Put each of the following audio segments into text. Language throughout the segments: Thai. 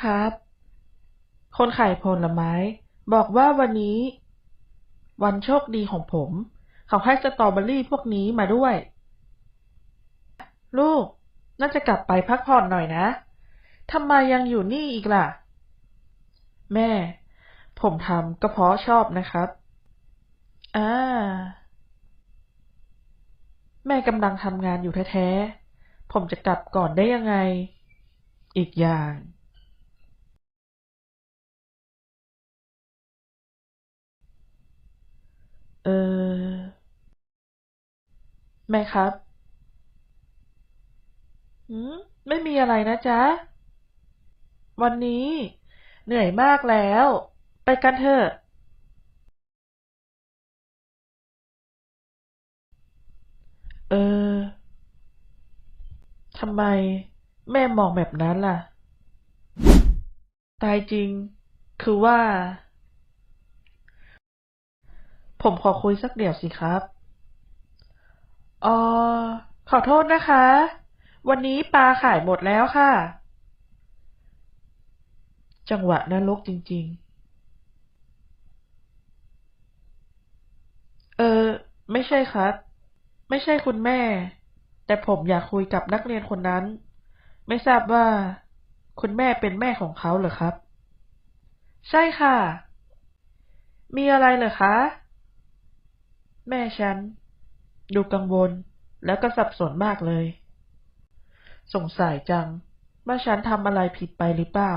ครับ คนขายผลไม้ บอกว่าวันนี้ วันโชคดีของผม เขาให้สตรอเบอรี่พวกนี้มาด้วย ลูก น่าจะกลับไปพักผ่อนหน่อยนะทำไมยังอยู่นี่อีกล่ะ แม่ ผมทำก็เพราะชอบนะครับอ่าแม่กำลังทำงานอยู่แท้ๆ ผมจะกลับก่อนได้ยังไง อีกอย่าง เออ แม่ครับ หืม ไม่มีอะไรนะจ๊ะ วันนี้ เหนื่อยมากแล้ว ไปกันเถอะ เออ ทำไม แม่มองแบบนั้นล่ะ ตายจริง คือว่า ผมขอคุยสักเดี๋ยวสิครับอ๋อขอโทษนะคะ วันนี้ปลาขายหมดแล้วค่ะ จังหวะนรกจริง ๆ เออ ไม่ใช่ครับ ไม่ใช่คุณแม่ แต่ผมอยากคุยกับนักเรียนคนนั้น ไม่ทราบว่า คุณแม่เป็นแม่ของเขาเหรอครับ ใช่ค่ะ มีอะไรเหรอคะ แม่ฉัน ดูกังวลแล้วก็สับสนมากเลย สงสัยจัง ว่าฉันทำอะไรผิดไปหรือเปล่า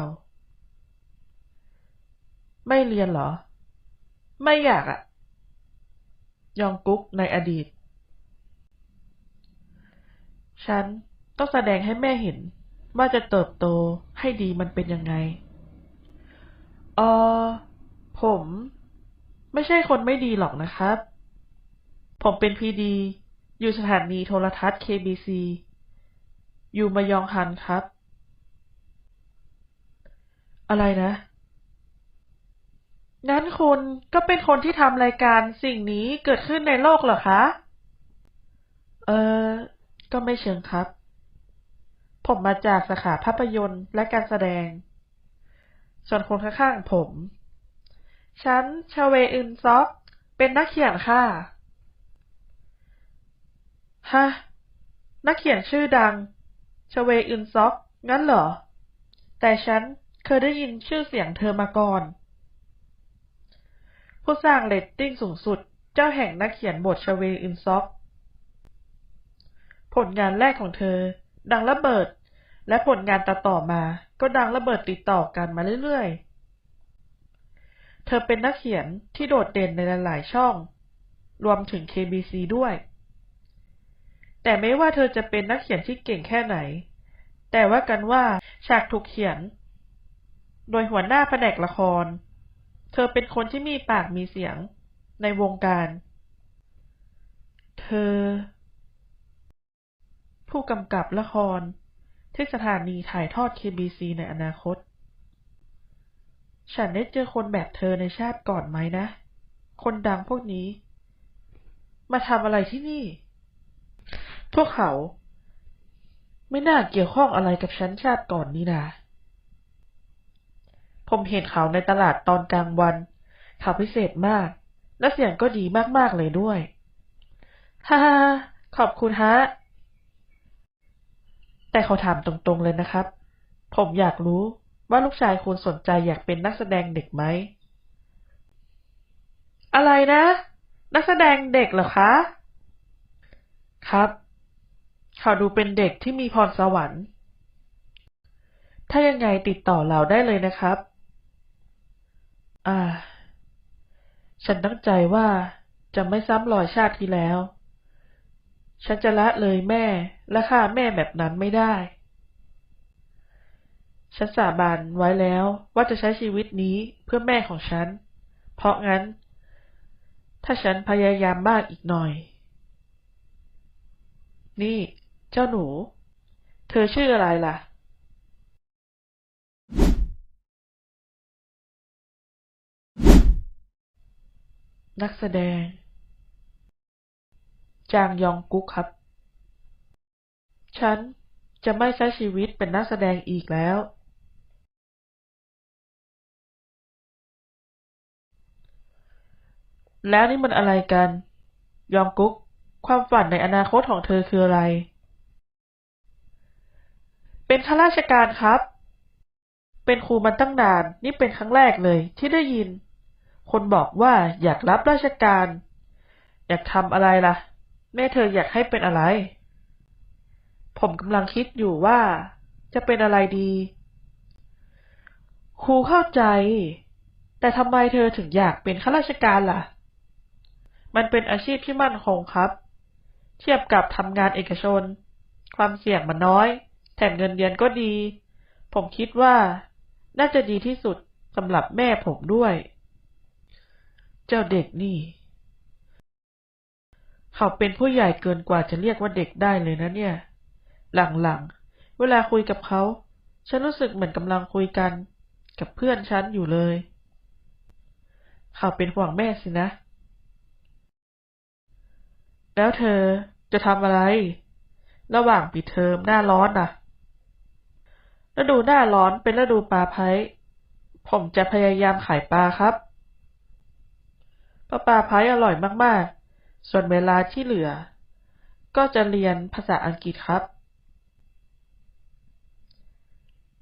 ไม่เรียนเหรอ ไม่อยากอะยองกุ๊กในอดีต ฉันต้องแสดงให้แม่เห็นว่าจะเติบโตให้ดีมันเป็นยังไงเออผม ไม่ใช่คนไม่ดีหรอกนะครับ ผมเป็นพีดี อยู่สถานีโทรทัศน์ KBC อยู่มายองฮันครับ อะไรนะงั้นคุณก็เป็นคนที่ทำรายการสิ่งนี้เกิดขึ้นในโลกเหรอคะ เออ ก็ไม่เชิงครับ ผมมาจากสาขาภาพยนตร์และการแสดง ส่วนคนข้างๆผม ฉันชาเวอึนซอก เป็นนักเขียนค่ะ ฮะ นักเขียนชื่อดัง ชเวอึนซอก งั้นเหรอ แต่ฉันเคยได้ยินชื่อเสียงเธอมาก่อน ผู้สร้างเรตติ้งสูงสุด เจ้าแห่งนักเขียนบทชเวอึนซอก ผลงานแรกของเธอ ดังระเบิด และผลงานต่อๆมา ก็ดังระเบิดติดต่อกันมาเรื่อยๆ เธอเป็นนักเขียนที่โดดเด่นในหลายๆช่อง รวมถึง KBC ด้วย แต่ไม่ว่าเธอจะเป็นนักเขียนที่เก่งแค่ไหน แต่ว่ากันว่าฉากถูกเขียน โดยหัวหน้าแผนกละคร เธอเป็นคนที่มีปากมีเสียงในวงการ เธอ ผู้กำกับละคร ที่สถานีถ่ายทอด KBC ในอนาคต ฉันได้เจอคนแบบเธอในชาติก่อนไหมนะ คนดังพวกนี้ มาทำอะไรที่นี่ พวกเขา ไม่น่าเกี่ยวข้องอะไรกับฉันชาติก่อนนี่นาผมเห็นเขาในตลาดตอนกลางวัน เขาพิเศษมาก และเสียงก็ดีมากๆเลยด้วย ฮ่าฮ่าขอบคุณฮะ แต่เขาถามตรงๆเลยนะครับ ผมอยากรู้ว่าลูกชายคุณสนใจอยากเป็นนักแสดงเด็กไหม อะไรนะ นักแสดงเด็กเหรอคะ ครับ เขาดูเป็นเด็กที่มีพรสวรรค์ ถ้ายังไงติดต่อเราได้เลยนะครับ อ่า ฉันตั้งใจว่าจะไม่ซ้ำรอยชาติที่แล้ว ฉันจะละเลยแม่และฆ่าแม่แบบนั้นไม่ได้ ฉันสาบานไว้แล้วว่าจะใช้ชีวิตนี้เพื่อแม่ของฉัน เพราะงั้น ถ้าฉันพยายามมากอีกหน่อย นี่ เจ้าหนู เธอชื่ออะไรล่ะ นักแสดง จางยองกุ๊กครับ ฉันจะไม่ใช้ชีวิตเป็นนักแสดงอีกแล้ว แล้วนี่มันอะไรกัน ยองกุ๊ก ความฝันในอนาคตของเธอคืออะไร เป็นข้าราชการครับ เป็นครูมาตั้งนาน นี่เป็นครั้งแรกเลยที่ได้ยิน คนบอกว่าอยากรับราชการ อยากทำอะไรล่ะ แม่เธออยากให้เป็นอะไร ผมกำลังคิดอยู่ว่า จะเป็นอะไรดี ครูเข้าใจ แต่ทำไมเธอถึงอยากเป็นข้าราชการล่ะ มันเป็นอาชีพที่มั่นคงครับ เทียบกับทำงานเอกชน ความเสี่ยงมันน้อย แถมเงินเดือนก็ดี ผมคิดว่า น่าจะดีที่สุดสำหรับแม่ผมด้วย เจ้าเด็กนี่ เขาเป็นผู้ใหญ่เกินกว่าจะเรียกว่าเด็กได้เลยนะเนี่ย หลังๆ เวลาคุยกับเขา ฉันรู้สึกเหมือนกำลังคุยกัน กับเพื่อนฉันอยู่เลย เขาเป็นห่วงแม่สินะ แล้วเธอจะทำอะไร ระหว่างปิดเทอมหน้าร้อนน่ะ ฤดูหน้าร้อนเป็นฤดูปลาไพผมจะพยายามขายปลาครับเพราปลาไพอร่อยมากๆ ส่วนเวลาที่เหลือ ก็จะเรียนภาษาอังกฤษครับ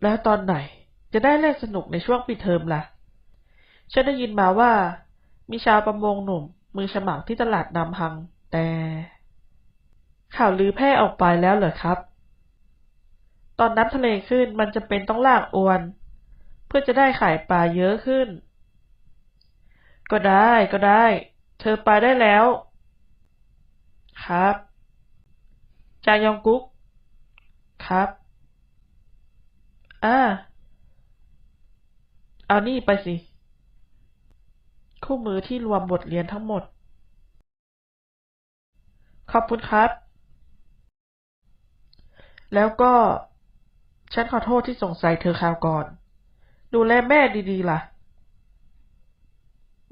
แล้วตอนไหนจะได้เล่นสนุกในช่วงปิดเทอมล่ะ ฉันได้ยินมาว่า มีชาวประมงหนุ่ม มือฉมังที่ตลาดนำพัง แต่ ข่าวลือแพร่ออกไปแล้วเหรอครับ ตอนน้ำทะเลขึ้นมันจะเป็นต้องลากอวน เพื่อจะได้ขายปลาเยอะขึ้น ก็ได้ก็ได้ เธอไปได้แล้ว ครับ จางยองกุ๊กครับอ่าเอานี่ไปสิ คู่มือที่รวมบทเรียนทั้งหมด ขอบคุณครับ แล้วก็ ฉันขอโทษที่สงสัยเธอคราวก่อน ดูแลแม่ดีๆล่ะ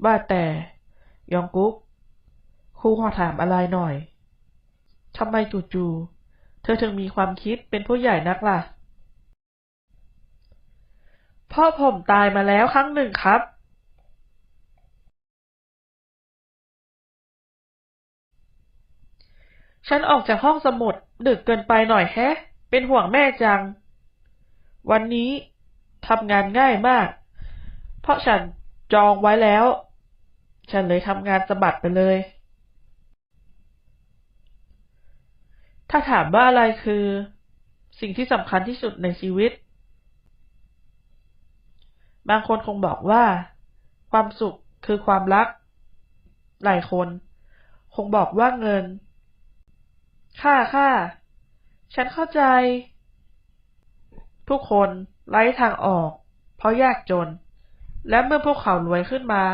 บ้าแต่ ยองกุ๊กครูขอถามอะไรหน่อยทำไมจู่ๆเธอถึงมีความคิดเป็นผู้ใหญ่นักล่ะ พ่อผมตายมาแล้วครั้งหนึ่งครับ ฉันออกจากห้องสมุดดึกเกินไปหน่อยแฮะ เป็นห่วงแม่จัง วันนี้ทำงานง่ายมาก เพราะฉันจองไว้แล้ว ฉันเลยทำงานสะบัดไปเลย ถ้าถามว่าอะไรคือ สิ่งที่สำคัญที่สุดในชีวิต บางคนคงบอกว่า ความสุขคือความรัก หลายคน คงบอกว่าเงิน ค่าค่า ฉันเข้าใจ ทุกคนไร้ทางออก เพราะยากจน และเมื่อพวกเขารวยขึ้นมา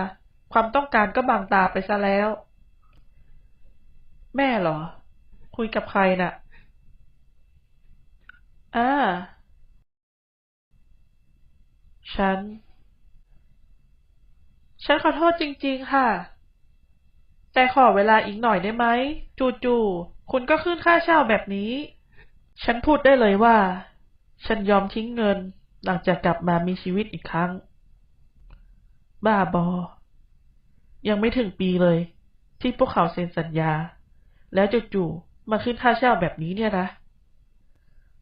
ความต้องการก็บังตาไปซะแล้ว แม่เหรอ คุยกับใครน่ะอ่าฉัน ฉันขอโทษจริง ๆ ค่ะ แต่ขอเวลาอีกหน่อยได้ไหม จู่ๆคุณก็ขึ้นค่าเช่าแบบนี้ ฉันพูดได้เลยว่า ฉันยอมทิ้งเงิน หลังจากกลับมามีชีวิตอีกครั้ง บ้าบอ ยังไม่ถึงปีเลย ที่พวกเขาเซ็นสัญญา แล้วจู่ๆมาขึ้นค่าเช่าแบบนี้เนี่ยนะ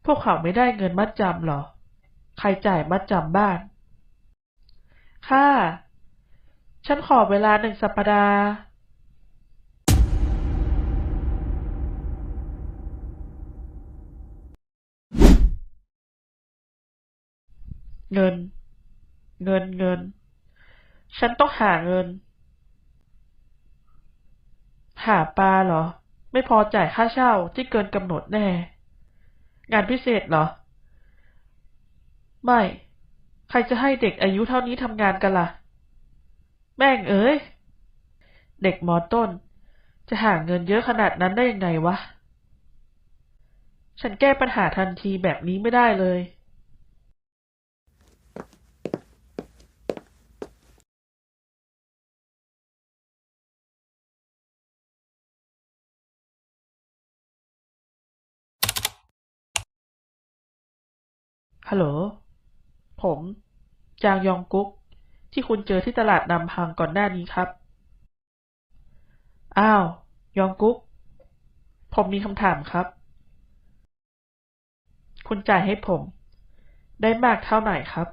พวกเขาไม่ได้เงินมัดจำหรอ ใครจ่ายมัดจำบ้าน ค่ะ ฉันขอเวลาหนึ่งสัปดาห์ เงิน เงินเงิน ฉันต้องหาเงิน หาปลาเหรอ ไม่พอจ่ายค่าเช่าที่เกินกำหนดแน่ งานพิเศษเหรอ ไม่ ใครจะให้เด็กอายุเท่านี้ทำงานกันล่ะ แม่งเอ้ย เด็กมอต้น จะหาเงินเยอะขนาดนั้นได้ยังไงวะ ฉันแก้ปัญหาทันทีแบบนี้ไม่ได้เลย ฮัลโหล ผม จางยองกุ๊ก ที่คุณเจอที่ตลาดนำพังก่อนหน้านี้ครับ อ้าว ยองกุ๊ก ผมมีคำถามครับ คุณจ่ายให้ผม ได้มากเท่าไหร่ครับ